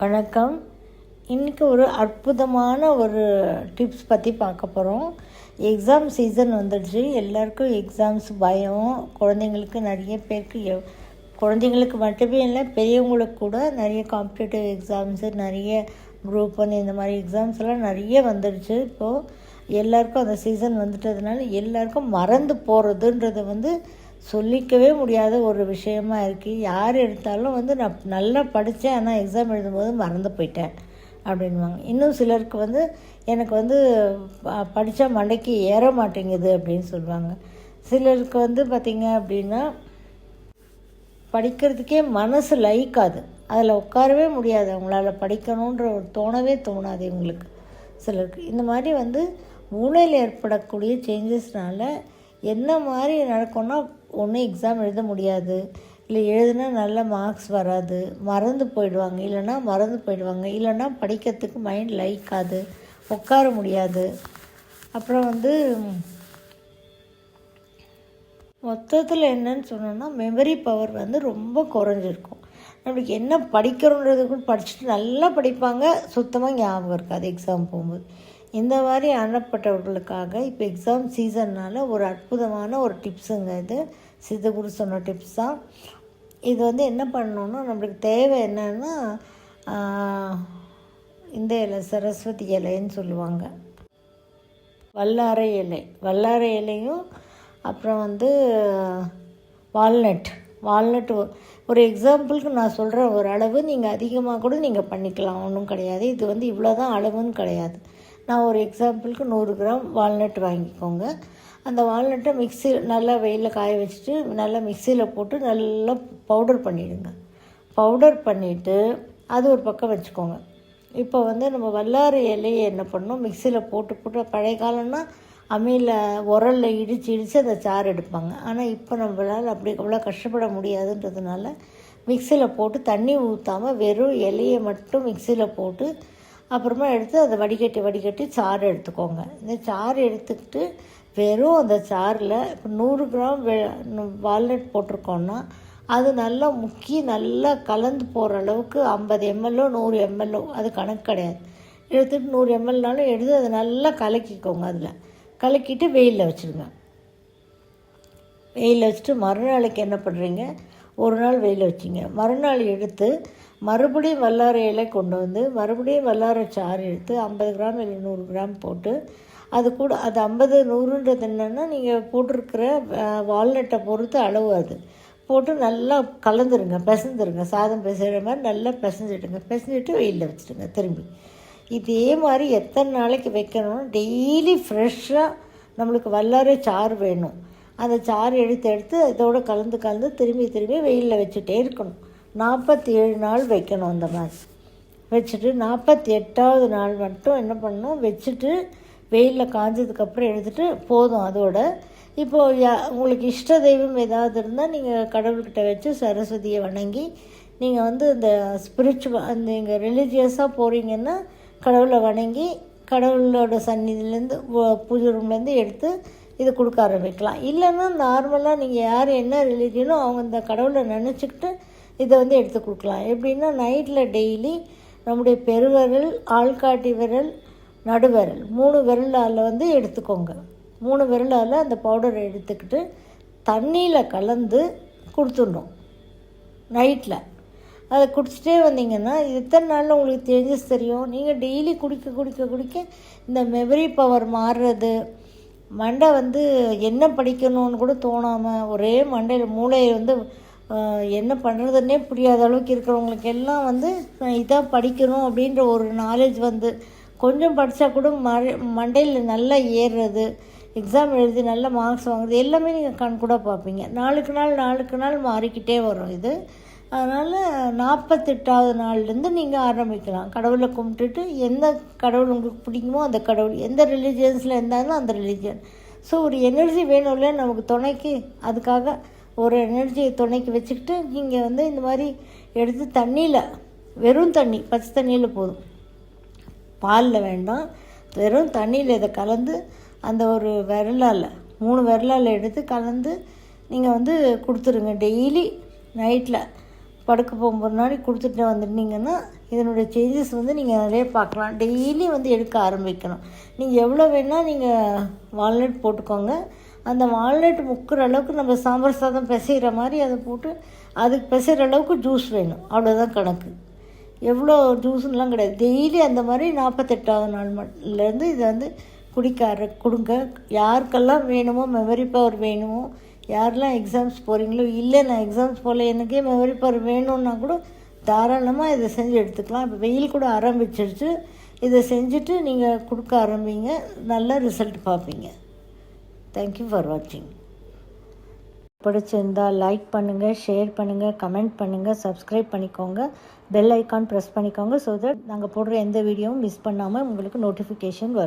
வணக்கம். இன்றைக்கி ஒரு அற்புதமான ஒரு டிப்ஸ் பற்றி பார்க்க போகிறோம் எக்ஸாம் சீசன் வந்துடுச்சு. எல்லாருக்கும் எக்ஸாம்ஸ் பயம். குழந்தைங்களுக்கு நிறைய பேருக்கு எவ் குழந்தைங்களுக்கு மட்டுமே இல்லை பெரியவங்களுக்கு கூட நிறைய காம்படிட்டிவ் எக்ஸாம்ஸு நிறைய குரூப் ஒன் இந்த மாதிரி எக்ஸாம்ஸ் எல்லாம் நிறைய வந்துடுச்சு. இப்போது எல்லாருக்கும் அந்த சீசன் வந்துட்டதுனால எல்லாருக்கும் மறந்து போகிறதுன்றது வந்து சொல்லிக்கவே முடியாத ஒரு விஷயமா இருக்குது யார் எடுத்தாலும் வந்து நான் நல்லா படித்தேன் ஆனால் எக்ஸாம் எழுதும்போது மறந்து போயிட்டேன் அப்படின்வாங்க இன்னும் சிலருக்கு வந்து எனக்கு வந்து படித்தா மண்டைக்கு ஏற மாட்டேங்குது அப்படின்னு சொல்லுவாங்க. சிலருக்கு வந்து பார்த்திங்க அப்படின்னா படிக்கிறதுக்கே மனசு லைக்காது அதில் உட்காரவே முடியாது. அவங்களால படிக்கணுன்ற ஒரு தோணவே தோணாது இவங்களுக்கு. சிலருக்கு இந்த மாதிரி வந்து மூளையில் ஏற்படக்கூடிய சேஞ்சஸ்னால என்ன மாதிரி நடக்கும்னா ஒன்றும் எக்ஸாம் எழுத முடியாது. இல்லை எழுதுனா நல்ல மார்க்ஸ் வராது. மறந்து போயிடுவாங்க. இல்லைன்னா மறந்து போயிடுவாங்க. இல்லைன்னா படிக்கிறதுக்கு மைண்ட் லைக்காது உட்கார முடியாது. அப்புறம் வந்து மொத்தத்தில் என்னன்னு சொன்னோன்னா மெமரி பவர் வந்து ரொம்ப குறைஞ்சிருக்கும். நம்மளுக்கு என்ன படிக்கிறோன்றது கூட படிச்சுட்டு நல்லா படிப்பாங்க. சுத்தமாக ஞாபகம் இருக்காது எக்ஸாம் போகும்போது. இந்த மாதிரி அனுப்பப்பட்டவர்களுக்காக இப்போ எக்ஸாம் சீசன்னால் ஒரு அற்புதமான ஒரு டிப்ஸுங்க இது. சித்தகுரு சொன்ன டிப்ஸ் தான் இது வந்து என்ன பண்ணணுன்னா நம்மளுக்கு தேவை என்னன்னா இந்த இலை சரஸ்வதி இலைன்னு சொல்லுவாங்க. வல்லாரை இலை. வல்லாரை இலையும் அப்புறம் வந்து வால்நட் வால்நட் ஒரு எக்ஸாம்பிளுக்கு நான் சொல்கிற ஒரு அளவு நீங்கள் அதிகமாக கூட நீங்கள் பண்ணிக்கலாம். ஒன்றும் கிடையாது. இது வந்து இவ்வளோ தான் அளவுன்னு கிடையாது. நான் ஒரு எக்ஸாம்பிளுக்கு நூறு கிராம் வால்நட் வாங்கிக்கோங்க. அந்த வால்நட்டை மிக்சியில் நல்லா வெயிலில் காய வச்சுட்டு நல்லா மிக்சியில் போட்டு நல்லா பவுடர் பண்ணிவிடுங்க பவுடர் பண்ணிவிட்டு அது ஒரு பக்கம் வச்சுக்கோங்க. இப்போ வந்து நம்ம வல்லாறு இலையை என்ன பண்ணோம் மிக்சியில் போட்டு போட்டு பழைய காலம்னா அம்மியில் உரலில் இடித்து இடித்து அந்த சாறு எடுப்பாங்க. ஆனால் இப்போ நம்மளால் அப்படி அவ்வளோ கஷ்டப்பட முடியாதுன்றதுனால மிக்சியில் போட்டு தண்ணி ஊற்றாமல் வெறும் இலையை மட்டும் மிக்சியில் போட்டு அப்புறமா எடுத்து அதை வடிகட்டி வடிகட்டி சாறு எடுத்துக்கோங்க. இந்த சாறு எடுத்துக்கிட்டு வெறும் அந்த சாறில் இப்போ நூறு கிராம் வெ வால்நட் போட்டிருக்கோன்னா அது நல்லா முக்கி நல்லா கலந்து போகிற அளவுக்கு ஐம்பது எம்எல்ஓ நூறு எம்எல்ஓ அது கணக்கு கிடையாது. எடுத்துகிட்டு நூறு எம்எல்னாலும் எடுத்து அதை நல்லா கலக்கிக்கோங்க அதில். கலக்கிட்டு வெயிலில் வச்சுருங்க. வெயிலில் வச்சுட்டு மறுநாளைக்கு என்ன பண்ணுறீங்க ஒரு நாள் வெயிலில் வச்சிங்க மறுநாள் எடுத்து மறுபடியும் வல்லாரை இலை கொண்டு வந்து மறுபடியும் வல்லாரை சாறு எடுத்து ஐம்பது கிராம் இல்லை நூறு கிராம் போட்டு அது கூட அது ஐம்பது நூறுன்றது என்னென்னா நீங்கள் போட்டிருக்கிற வால்நட்டை பொறுத்து அளவு அது. போட்டு நல்லா கலந்துருங்க பிசந்துருங்க சாதம் பிசைகிற மாதிரி நல்லா பிசைஞ்சிடுங்க பிசைஞ்சிட்டு வெயிலில் வச்சுடுங்க திரும்பி. இதே மாதிரி எத்தனை நாளைக்கு வைக்கணும்னா டெய்லி ஃப்ரெஷ்ஷாக நம்மளுக்கு வல்லாரை சாறு வேணும். அந்த சாறு எடுத்து எடுத்து இதோடு கலந்து கலந்து திரும்பி திரும்பி வெயிலில் வச்சுட்டே இருக்கணும். நாற்பத்தி ஏழு நாள் வைக்கணும் அந்த மாதிரி. வச்சுட்டு நாற்பத்தி எட்டாவது நாள் மட்டும் என்ன பண்ணணும்? வச்சுட்டு வெயிலில் காஞ்சதுக்கப்புறம் எடுத்துகிட்டு போதும் அதோட. இப்போது யா உங்களுக்கு இஷ்ட தெய்வம் ஏதாவது இருந்தால் நீங்கள் கடவுள்கிட்ட வச்சு சரஸ்வதியை வணங்கி நீங்கள் வந்து இந்த ஸ்பிரிச்சுவல் அந்த இங்கே ரிலீஜியஸாக போகிறீங்கன்னா கடவுளை வணங்கி கடவுளோட சந்நிதியிலேருந்து பூஜை ரூம்லேருந்து எடுத்து இது கொடுக்க ஆரம்பிக்கலாம். இல்லைன்னா நார்மலாக நீங்கள் யார் என்ன ரிலீஜனோ அவங்க இந்த கடவுளை நினச்சிக்கிட்டு இதை வந்து எடுத்து கொடுக்கலாம். எப்படின்னா நைட்டில் டெய்லி நம்முடைய பெருவிரல் ஆள்காட்டி விரல் நடுவிரல் மூணு விரலால் வந்து எடுத்துக்கோங்க. மூணு விரலால் அந்த பவுடரை எடுத்துக்கிட்டு தண்ணியில் கலந்து கொடுத்துடணும். நைட்டில் அதை குடிச்சிட்டே வந்தீங்கன்னா எத்தனை நாளில் உங்களுக்கு தெரிஞ்சு தெரியும். நீங்கள் டெய்லி குடிக்க குடிக்க குடிக்க இந்த மெமரி பவர் மாறுறது மண்டை வந்து என்ன படிக்கணும்னு கூட தோணாமல் ஒரே மண்டையில் மூளையை வந்து என்ன பண்ணுறதுன்னே புரியாத அளவுக்கு இருக்கிறவங்களுக்கு எல்லாம் வந்து இதான் படிக்கணும் அப்படின்ற ஒரு நாலேஜ் வந்து கொஞ்சம் படித்தா கூட மழை மண்டையில் நல்லா ஏறுறது எக்ஸாம் எழுதி நல்ல மார்க்ஸ் வாங்குறது எல்லாமே நீங்கள் கண் கூட பார்ப்பீங்க. நாளுக்கு நாள் நாளுக்கு நாள் மாறிக்கிட்டே வரும் இது. அதனால் நாற்பத்தெட்டாவது நாள்லேருந்து நீங்கள் ஆரம்பிக்கலாம். கடவுளை கும்பிட்டுட்டு எந்த கடவுள் உங்களுக்கு பிடிக்குமோ அந்த கடவுள் எந்த ரிலீஜியன்ஸில் இருந்தாலும் அந்த ரிலீஜியன் ஸோ ஒரு எனர்ஜி வேணும்ல நமக்கு துணைக்கு அதுக்காக ஒரு எனர்ஜியை துணைக்கு வச்சுக்கிட்டு நீங்கள் வந்து இந்த மாதிரி எடுத்து தண்ணியில் வெறும் தண்ணி பச்சை தண்ணியில் போதும். பாலில் வேண்டாம். வெறும் தண்ணியில் இதை கலந்து அந்த ஒரு விரலால் மூணு விரலால் எடுத்து கலந்து நீங்கள் வந்து கொடுத்துருங்க. டெய்லி நைட்டில் படுக்க போகும்போது முன்னாடி கொடுத்துட்டு வந்துட்டீங்கன்னா இதனுடைய சேஞ்சஸ் வந்து நீங்கள் நிறைய பார்க்கலாம். டெய்லி வந்து எடுக்க ஆரம்பிக்கணும். நீங்கள் எவ்வளோ வேணால் நீங்கள் வால்நட் போட்டுக்கோங்க. அந்த வால்நட் முக்கிற அளவுக்கு நம்ம சாம்பார் சாதம் பிசைகிற மாதிரி அதை போட்டு அதுக்கு பிசைகிற அளவுக்கு ஜூஸ் வேணும். அவ்வளோதான் கணக்கு. எவ்வளோ ஜூஸ்லாம் கிடையாது. டெய்லி அந்த மாதிரி நாற்பத்தெட்டாவது நாள் மட்டும்லேருந்து இதை வந்து குடிக்க ஆர கொடுங்க. யாருக்கெல்லாம் வேணுமோ மெமரி பவர் வேணுமோ யாரெல்லாம் எக்ஸாம்ஸ் போகிறீங்களோ இல்லை நான் எக்ஸாம்ஸ் போகல எனக்கே மெமரி பவர் வேணும்னா கூட தாராளமாக இதை செஞ்சு எடுத்துக்கலாம். இப்போ வெயில் கூட ஆரம்பிச்சிருச்சு. இதை செஞ்சுட்டு நீங்கள் கொடுக்க ஆரம்பிங்க. நல்ல ரிசல்ட் பார்ப்பீங்க. தேங்க்யூ ஃபார் வாட்சிங் பிடிச்சிருந்தால் லைக் பண்ணுங்கள் ஷேர் பண்ணுங்கள் கமெண்ட் பண்ணுங்கள் சப்ஸ்கிரைப் பண்ணிக்கோங்க. பெல் ஐக்கான் ப்ரெஸ் பண்ணிக்கோங்க ஸோ தட் நாங்கள் போடுற எந்த வீடியோவும் மிஸ் பண்ணாமல் உங்களுக்கு நோட்டிஃபிகேஷன் வரும்.